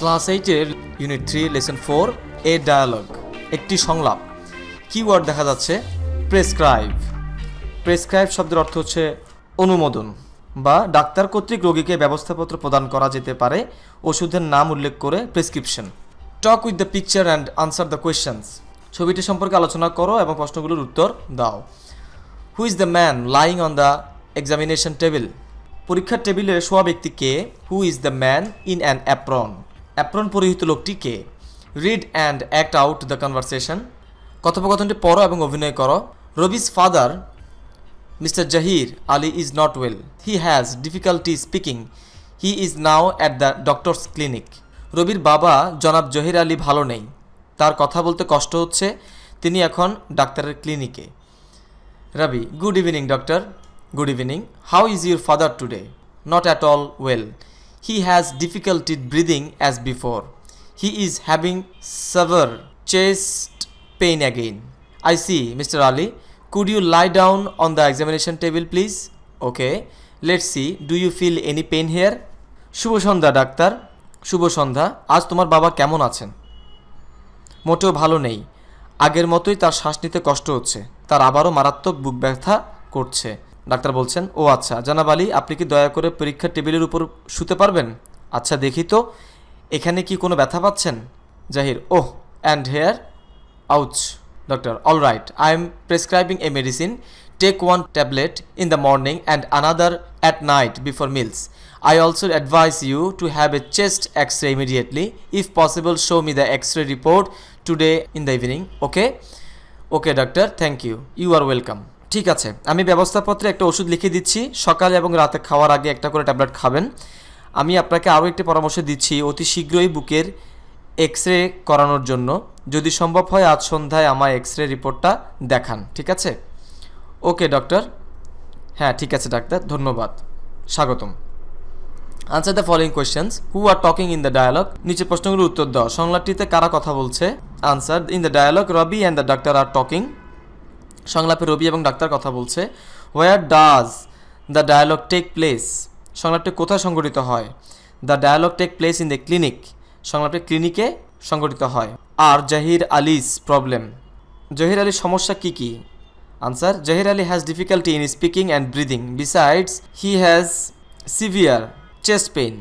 Class এইটের unit three lesson four A dialogue একটি সংলাপ। কিওয়ার্ড দেখা যাচ্ছে প্রেসক্রাইব প্রেসক্রাইব শব্দের অর্থ হচ্ছে অনুমোদন বা ডাক্তার কর্তৃক রোগীকে ব্যবস্থাপত্র প্রদান করা যেতে পারে, ওষুধের নাম উল্লেখ করে prescription talk with the picture and answer the questions ছবিটি সম্পর্কে আলোচনা করো এবং প্রশ্নগুলোর উত্তর দাও। Who is the man lying on the examination table পরীক্ষার টেবিলে শোয়া ব্যক্তি কে? Who is the man in an apron apron পরিহিত লোকটি কে read and act out the conversation. কথোপকথনটি পড়ো এবং অভিনয় করো। Rabi's father, mister Zahir Ali is not well. He has difficulty speaking. He is now at the doctor's clinic. রবির বাবা জনাব জহির আলী ভালো নেই। তার কথা বলতে কষ্ট হচ্ছে। তিনি এখন ডাক্তারের ক্লিনিকে। Rabi, good evening, doctor. Good evening. How is your father today? Not at all well. He has difficulty breathing as before he is having severe chest pain again I see, Mr. Ali. Could you lie down on the examination table, please? Okay. Let's see. Do you feel any pain here? শুভ সন্ধ্যা ডাক্তার শুভ সন্ধ্যা আজ তোমার বাবা কেমন আছেন মোটেও ভালো নেই আগের মতোই তার শ্বাস নিতে কষ্ট হচ্ছে তার আবারও মারাত্মক বুক ব্যথা করছে ডাক্তার বলছেন, ও আচ্ছা জানাব আলী, আপনি কি দয়া করে পরীক্ষার টেবিলের উপর শুতে পারবেন? আচ্ছা দেখি তো, এখানে কি কোনো ব্যথা পাচ্ছেন? Zahir, oh and here ouch, doctor all right I am prescribing a medicine take one tablet in the morning and another at night before meals I also advise you to have a chest X ray immediately if possible show me the X ray report today in the evening okay okay doctor thank you you are welcome ঠিক আছে, আমি ব্যবস্থাপত্রে একটা ওষুধ লিখে দিচ্ছি, সকালে এবং রাতে খাওয়ার আগে একটা করে ট্যাবলেট খাবেন। আমি আপনাকে আরও একটি পরামর্শ দিচ্ছি, অতি শীঘ্রই বুকের এক্স রে করানোর জন্য। যদি সম্ভব হয়, আজ সন্ধ্যায় আমার এক্স রে রিপোর্টটা দেখান, ঠিক আছে? Okay, doctor. হ্যাঁ ঠিক আছে, ডাক্তার, ধন্যবাদ। স্বাগতম। Answer the following questions who are talking in the dialogue নিচে প্রশ্নগুলোর উত্তর দাও। সংলাপটিতে কারা কথা বলছে? Answer in the dialogue Rabi and the doctor are talking সংলাপে রবি এবং ডাক্তার কথা বলছে where does the dialogue take place সংলাপটি কোথায় সংঘটিত হয়? The dialogue take place in the clinic সংলাপটি ক্লিনিকে সংঘটিত হয়। আর জাহির আলিস প্রবলেম জহির আলীর সমস্যা কি কি? Answer Zahir Ali has difficulty in speaking and breathing besides he has severe chest pain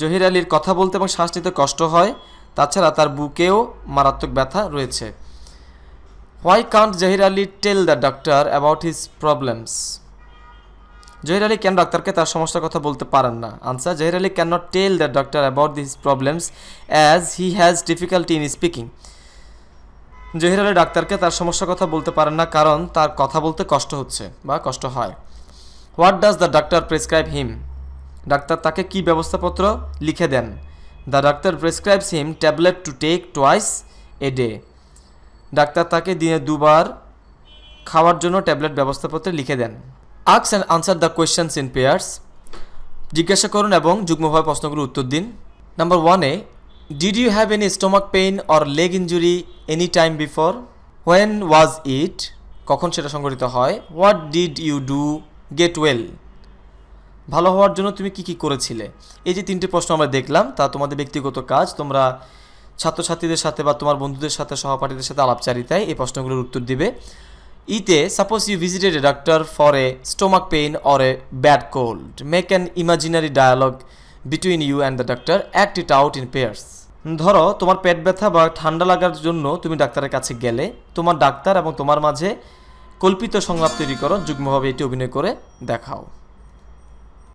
Zahir আলীর কথা বলতে এবং শ্বাস নিতে কষ্ট হয়, তাছাড়া তার বুকেও মারাত্মক ব্যথা রয়েছে। Why can't Zahir Ali tell the doctor about his problems Zahir Ali কেন ডাক্তারকে তার সমস্যার কথা বলতে পারেন না। Answer Zahir Ali can not tell the doctor about this problems as he has difficulty in speaking Zahir Ali ডাক্তারকে তার সমস্যার কথা বলতে পারেন না, কারণ তার কথা বলতে কষ্ট হচ্ছে বা কষ্ট হয়। What does the doctor prescribe him doctor তাকে কি ব্যবস্থাপত্র লিখে দেন? The doctor prescribes him tablet to take twice a day doctor তাকে দিনে দুবার খাওয়ার জন্য ট্যাবলেট ব্যবস্থাপত্রে লিখে দেন। আক্স and answer the questions in pairs জিজ্ঞাসা করুন এবং যুগ্মভাবে প্রশ্নগুলোর উত্তর দিন। নাম্বার ওয়ানে did you have any stomach pain or leg injury any time before when was it কখন সেটা সংঘটিত হয়? What did you do get well ভালো হওয়ার জন্য তুমি কি কি করেছিলে? এই যে তিনটে প্রশ্ন আমরা দেখলাম, তা তোমাদের ব্যক্তিগত কাজ। তোমরা ছাত্রছাত্রীদের সাথে বা তোমার বন্ধুদের সাথে, সহপাঠীদের সাথে আলাপচারিতায় এই প্রশ্নগুলোর উত্তর দিবে। ইতে suppose you visited a doctor for a stomach pain or a bad cold make an imaginary dialogue between you and the doctor act it out in pairs ধরো, তোমার পেট ব্যথা বা ঠান্ডা লাগার জন্য তুমি ডাক্তারের কাছে গেলে, তোমার ডাক্তার এবং তোমার মাঝে কল্পিত সংলাপ তৈরি করো, যুগ্মভাবে এটি অভিনয় করে দেখাও।